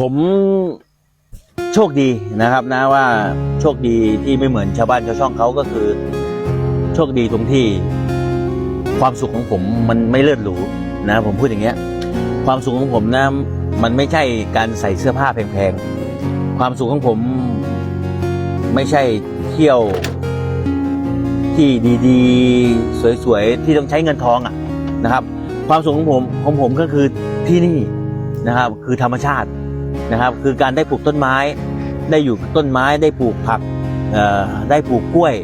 ผมโชคดีนะครับนะว่าโชคดีที่ไม่เหมือนชาวบ้านชาวช่องเขาก็คือ โชคดีตรงที่ความสุขของผมมันไม่เลิศหรูนะผมพูดอย่างเงี้ย ความสุขของผมนะมันไม่ใช่การใส่เสื้อผ้าแพงๆ ความสุขของผมไม่ใช่เที่ยวที่ดีๆ สวยๆ ที่ต้องใช้เงินทองอะนะครับ ความสุขของผมของผมก็คือที่นี่นะครับ คือธรรมชาติ นะครับ คือการได้ปลูกต้นไม้ ได้อยู่ต้นไม้ได้ปลูกผักเอ่อได้ปลูกกล้วย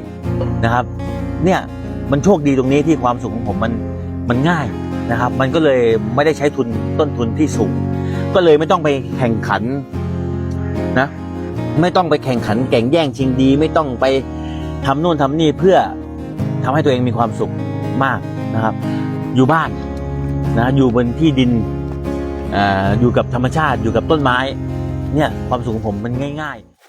นะครับ เนี่ยมันโชคดีตรงนี้ที่ความสุขของผมมันมันง่ายนะครับ มันก็เลยไม่ได้ใช้ทุนต้นทุนที่สูง ก็เลยไม่ต้องไปแข่งขันนะไม่ต้องไปแข่งขันแข่งแย่งชิงดี ไม่ต้องไปทำโน่นทำนี่เพื่อทำให้ตัวเองมีความสุขมากนะครับ อยู่บ้านนะอยู่บนที่ดิน อยู่กับธรรมชาติอยู่กับต้นไม้ เนี่ยความสุขของผมมันง่าย ๆ